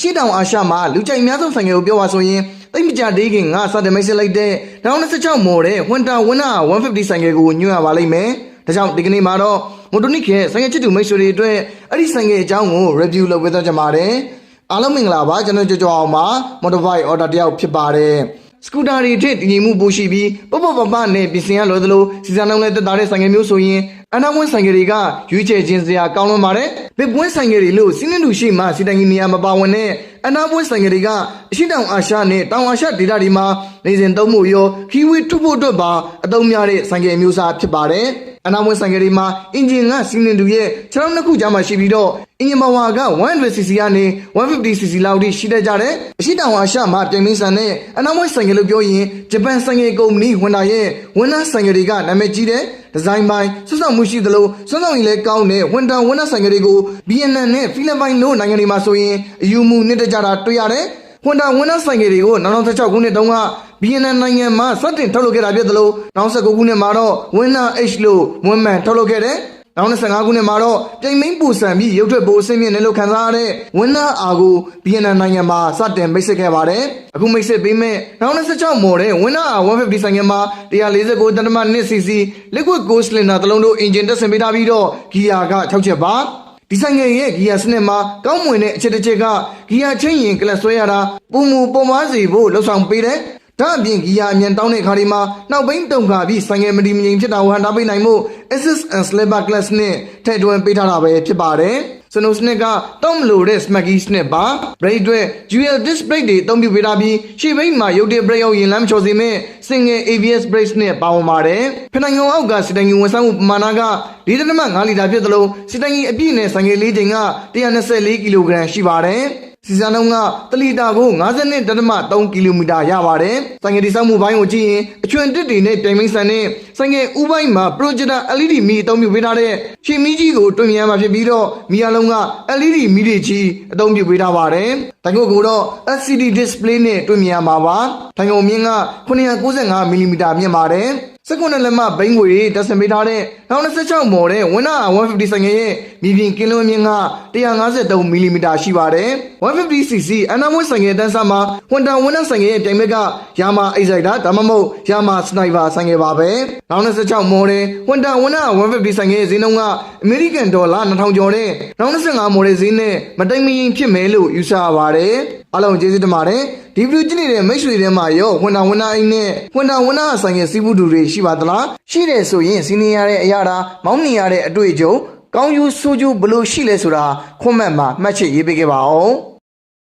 အရှိတောင်အာရှမှာလူကြိုက်အများဆုံးဆိုင်ငယ်ကိုပြောပါဆိုရင်တိတ်မကြသေးခင်ငါစတင်မိတ်ဆက်လိုက်တဲ့2026မော်တဲ့ဝင်တာဝင်းနာ150ဆိုင်ငယ်ကိုညွှန်ရပါလိမ့်မယ်။ဒါကြောင့်ဒီကနေ့မှာတော့မိုတိုနစ်ရဲ့ဆိုင်ငယ်ချစ်သူမိတ်ဆွေတွေအတွက်အဲ့ဒီဆိုင်ငယ်အကြောင်းကို review လုပ်ပေးသွားကြပါတယ်။အားလုံးမင်္ဂလာပါကျွန်တော်ကြော်ကြော်အောင်ပါ motorbike order တယောက်ဖြစ်ပါတယ်။ စကူတာတွေထက်တည်ငြိမ်မှုပိုရှိပြီးပပပပနဲ့ပြင်ဆင်ရလိုသလိုစီစဉ်နှုန်းနဲ့တက်တာတဲ့ဆိုင်ငယ်မျိုးဆိုရင်အနာဝင်းဆိုင်ငယ်တွေကရွေးချယ်ခြင်းစရာကောင်းလွန်ပါတယ်။ဘစ်ပွင်းဆိုင်ငယ်တွေလို့စီးနှင်းလူရှိမှစီတိုင်ကြီးနေရာမပါဝင်တဲ့အနာဝင်းဆိုင်ငယ်တွေကအရှိတောင်အာရှနဲ့တောင်အာရှဒေသတွေမှာနေစဉ်သုံးမှုရောခီဝီထုတ်ဖို့အတွက်ပါအသုံးများတဲ့ဆိုင်ငယ်မျိုးစားဖြစ်ပါတယ်။ အနာဝင်းဆိုင်ငယ်တွေမှာအင်ဂျင်ကစီးနှင်းတူရဲ့ခြေထောက်နှစ်ခုကြားမှာရှိပြီးတော့အင်ဂျင်ပါဝါက 100cc ကနေ 150cc လောက်ထိရှိတတ်ကြတယ်။အရှိတောင်အာရှမှာပြိုင်မင်းဆန်နဲ့အနာဝင်းဆိုင်ငယ်လို့ပြောရင်ဂျပန်ဆိုင်ငယ်ကုမ္ပဏီဝန်တာရဲ့ဝန်နာဆိုင်ငယ်တွေကနာမည်ကြီးတဲ့ဒီဇိုင်းပိုင်းဆွဆောင်မှုရှိသလိုဆွဆောင်ရည်လည်းကောင်းတဲ့ဝန်တာဝန်နာဆိုင်ငယ်တွေကို BNN နဲ့ဖိလစ်ပိုင်တို့နိုင်ငံတွေမှာဆိုရင်အယူမှုနှစ်တကြတာတွေ့ရတယ်။ဝန်တာဝန်နာဆိုင်ငယ်တွေကို2016ခုနှစ်တုန်းက BNN နိုင်ငံမှာစတင်ထုတ်လုပ်ခဲ့တာဖြစ်သလို2019ခုနှစ်မှာတော့ဝန်နာ H လို့ဝန်မှန်ထုတ်လုပ်ခဲ့တယ်။နောက်25ခုနှစ်မှာတော့ပြိုင်မင်းပူဆန်ပြီးရုပ်ထွက်ပိုအဆင့်မြင့်တယ်လို့ခန့်စားရတဲ့ဝင်းနာအာကို BNN နိုင်ငံမှာစတင်မိတ်ဆက်ခဲ့ပါတယ်။အခုမိတ်ဆက်ပေးမဲ့နောက်26မော်တဲ့ဝင်းနာအာ150ဆိုင်ငယ်မှာ149တနမ2 cc liquid gold cylinder တစ်လုံးတို့အင်ဂျင်တက်ဆင်ပေးထားပြီးတော့ဂီယာက6ချက်ပါဒီဆိုင်ငယ်ရဲ့ဂီယာစနစ်မှာကောင်းမွန်တဲ့အချက်တစ်ချက်ကဂီယာချင်းရင်ကလပ်ဆွဲရတာပုံမူပုံမားစီဖို့လှုပ်ဆောင်ပေးတယ် ဒါအပြင်ဂီယာအမြန်တောင်းတဲ့ခါဒီမှာနောက်ဘိန်းတုံခါပြီးဆိုင်ငယ်မဒီမငိမ်ဖြစ်တာကိုဟန်တာပေးနိုင်မှု assist and slipper class နဲ့ထည့်သွင်းပေးထားတာပဲဖြစ်ပါတယ်စနိုစနစ်ကတောင်းမလို့တဲ့ smacky စနစ်ပါ brake အတွက် dual disc brake တွေအသုံးပြုပေးထားပြီးရှေ့ဘိန်းမှာရုပ်တရက် brake ရောက်ရင်လမ်းမချော်စေမဲ့ single ABS brake နဲ့ပါဝင်ပါတယ်ဖနင်ငုံအောက်ကစတိုင်ကြီးဝန်ဆောင်မှုပမာဏက4.5လီတာဖြစ်သလိုစတိုင်ကြီးအပြည့်နဲ့ဆိုင်ငယ်လေးချိန်က124ကီလိုဂရမ်ရှိပါတယ် စီဇန်လုံးကတလီတာကို52.3ကီလိုမီတာရပါတယ်။ဆိုင်ငယ်ဒီဆောက်မှုဘိုင်းကိုကြည့်ရင်အချွန်တစ်တွေနဲ့ပြိုင်မိတ်ဆန်နဲ့ဆိုင်ငယ်ဥပိုင်းမှာ projector LED မီအသုံးပြုပေးထားတဲ့ရှင်းမီကြီးကိုတွင်မြန်မှာဖြစ်ပြီးတော့မီအလုံးက LED မီတွေကြီးအသုံးပြုပေးထားပါတယ်။တိုင်ကိုကတော့ LCD display နဲ့တွင်မြန်မှာပါ။တိုင်ကိုမြင့်က995 mm မြင့်ပါတယ်။ စကွန်နဲ့လက်မဘိန်းငွေတက်ဆင်ပေးထားတဲ့2026မော်တဲ့ဝင်းနာ150ဆိုင်ငယ်ရဲ့မြေပြင်ကင်းလွန်းမြင့်က153 mm ရှိပါတယ် 150cc အနာမွေးဆိုင်ငယ်တန်းစားမှာဝန်တန်ဝင်းနာဆိုင်ငယ်ရဲ့ပြိုင်ဘက်ကယာမာအိဇိုက်တာဒါမှမဟုတ်ယာမာစနိုက်ပါဆိုင်ငယ်ပါပဲ2026မော်တဲ့ဝန်တန်ဝင်းနာ150ဆိုင်ငယ်ရဲ့ဈေးနှုန်းကအမေရိကန်ဒေါ်လာ2000ကျော်တဲ့2025မော်တဲ့ဈေးနဲ့မတိမ်မရင်ဖြစ်မယ်လို့ယူဆရပါတယ်အားလုံးကျေးဇူးတင်ပါတယ်ဒီဗီဒီယိုကြည့်နေတဲ့မိတ်ဆွေတွေမှာရောဝန်တာဝန်နာအိမ်နဲ့ဝန်တာဝန်နာဆိုင်ရဲ့စီးပူးတူတွေရှိပါသလားရှိတယ်ဆိုရင်စီးနေရတဲ့အရာတာမောင်းနေရတဲ့အတွေ့အကြုံကောင်းယူဆိုးကျိုးဘလို့ရှိလဲဆိုတာခွန်မန့်မှာမှတ်ချက်ရေးပေးခဲ့ပါအောင်